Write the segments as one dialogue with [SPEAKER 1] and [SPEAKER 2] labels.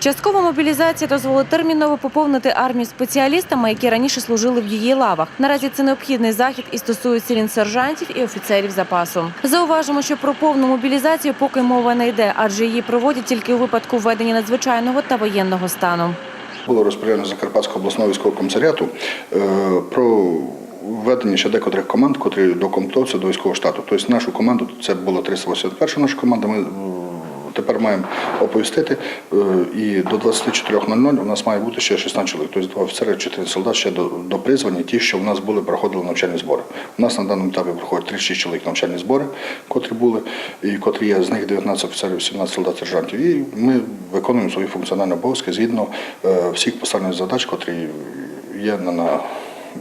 [SPEAKER 1] Часткова мобілізація дозволить терміново поповнити армію спеціалістами, які раніше служили в її лавах. Наразі це необхідний захід і стосується він сержантів і офіцерів запасу. Зауважимо, що про повну мобілізацію поки мова не йде, адже її проводять тільки у випадку введення надзвичайного та воєнного стану.
[SPEAKER 2] Було розпорядження Закарпатського обласного військового комісаріату е, про введення ще декотрих команд, котрі до докомплектуються до військового штату. Тобто нашу команду, це було 381 наша команда, ми тепер маємо оповістити, е, і до 24.00 у нас має бути ще 16 чоловік, тобто два офіцери, 4 солдат ще до, до призвані, ті, що в нас були, проходили навчальні збори. У нас на даному етапі проходять 36 чоловік навчальні збори, котрі були, і котрі є, з них 19 офіцерів, 17 солдат, сержантів. І ми виконуємо свої функціональні обов'язки згідно е, всіх поставлених задач, котрі є на, на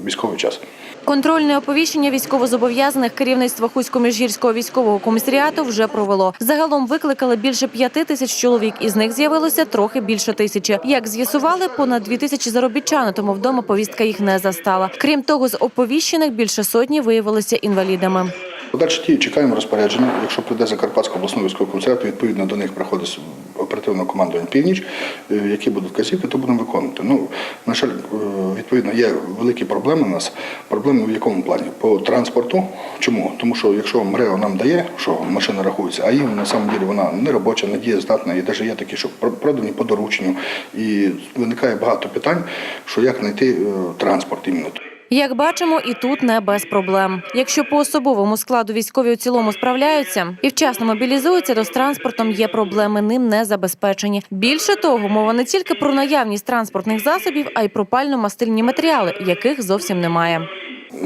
[SPEAKER 2] військовий час.
[SPEAKER 1] Контрольне оповіщення військовозобов'язаних керівництво Хуського міжгірського військового комісаріату вже провело. Загалом викликали більше п'яти тисяч чоловік, із них з'явилося трохи більше тисячі. Як з'ясували, понад дві тисячі заробітчан, тому вдома повістка їх не застала. Крім того, з оповіщених більше сотні виявилися інвалідами.
[SPEAKER 2] Подальші ті чекаємо розпорядження. Якщо прийде Закарпатська обласного військового комісаріату, відповідно до них приходить оперативне командування північ, е, які будуть вказівки, то будемо виконувати. Ну, на жаль, е, відповідно, є великі проблеми у нас. Проблеми в якому плані? По транспорту. Чому? Тому що якщо МРЕО нам дає, що машина рахується, а їм на самом деле вона не робоча, не дієздатна, і навіть є такі, що продані по дорученню. І виникає багато питань, що як знайти е, транспорт іменно.
[SPEAKER 1] Як бачимо, і тут не без проблем. Якщо по особовому складу військові у цілому справляються і вчасно мобілізуються, то з транспортом є проблеми, ним не забезпечені. Більше того, мова не тільки про наявність транспортних засобів, а й про пально-мастильні матеріали, яких зовсім немає.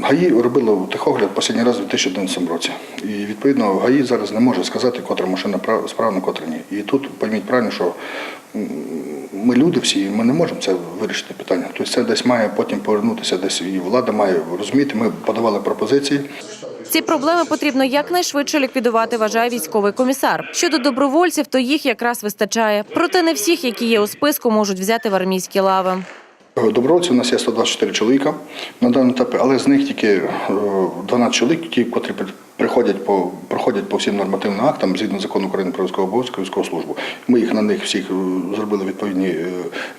[SPEAKER 2] ГАІ робило техогляд останній раз у 2011 році. І відповідно ГАІ зараз не може сказати, котра машина прав- справна, котра ні. І тут пойміть правильно, що ми люди всі, ми не можемо це вирішити питання. Тобто це десь має потім повернутися, десь і влада має розуміти. Ми подавали пропозиції.
[SPEAKER 1] Ці проблеми потрібно якнайшвидше ліквідувати, вважає військовий комісар. Щодо добровольців, то їх якраз вистачає. Проте не всіх, які є у списку, можуть взяти в армійські лави.
[SPEAKER 2] Добровольців у нас є 124 чоловіка на даному етапі, але з них тільки е, 12 чоловік, ті, котрі приходять по проходять по всім нормативним актам згідно закону України про військову обов'язку військову службу. Ми їх на них всіх е, зробили відповідні е,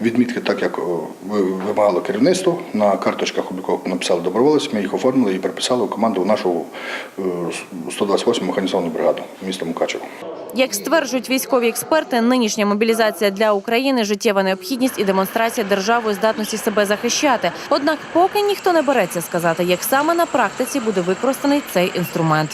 [SPEAKER 2] відмітки, так як е, ви- вимагало керівництво. На карточках облікових написали доброволець. Ми їх оформили і переписали у команду в нашу е, 128 механізовану бригаду міста Мукачево.
[SPEAKER 1] Як стверджують військові експерти, нинішня мобілізація для України життєва необхідність і демонстрація державою здатності себе захищати. Однак, поки ніхто не береться сказати, як саме на практиці буде використаний цей інструмент.